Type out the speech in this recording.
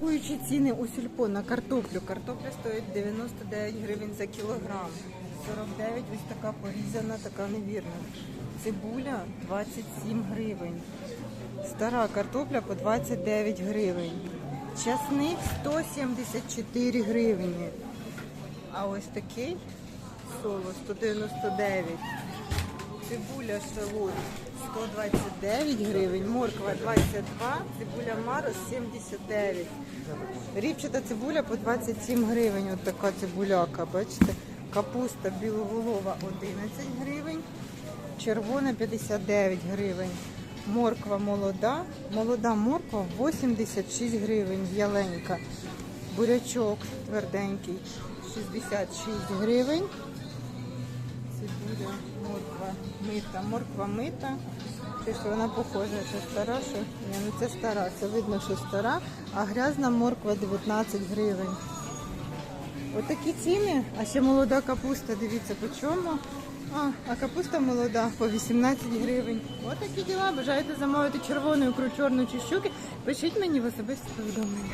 Шокуючі ціни у сільпо на картоплю. Картопля стоїть 99 гривень за кілограм. 49 ось така порізана, така невірна. Цибуля 27 гривень. Стара картопля по 29 гривень. Часник 174 гривні. А ось такий соло 199. Цибуля шалот 129 гривень, морква 22, цибуля Марос 79. Ріпчата цибуля по 27 гривень. От така цибуляка, бачите? Капуста білоголова 11 гривень, червона 59 гривень. Морква молода, молода морква 86 гривень, яленька. Бурячок тверденький 66 гривень. Мита. Морква мита. Те, що вона похожа, це стара, що ні, ну це стара, це видно, що стара, а грязна морква 19 гривень. Отакі ціни, а ще молода капуста, дивіться по чому. А, а капуста молода по 18 гривень. Отакі діла. Бажаєте замовити червону ікру, чорну чи щуки? Пишіть мені в особисті повідомлення.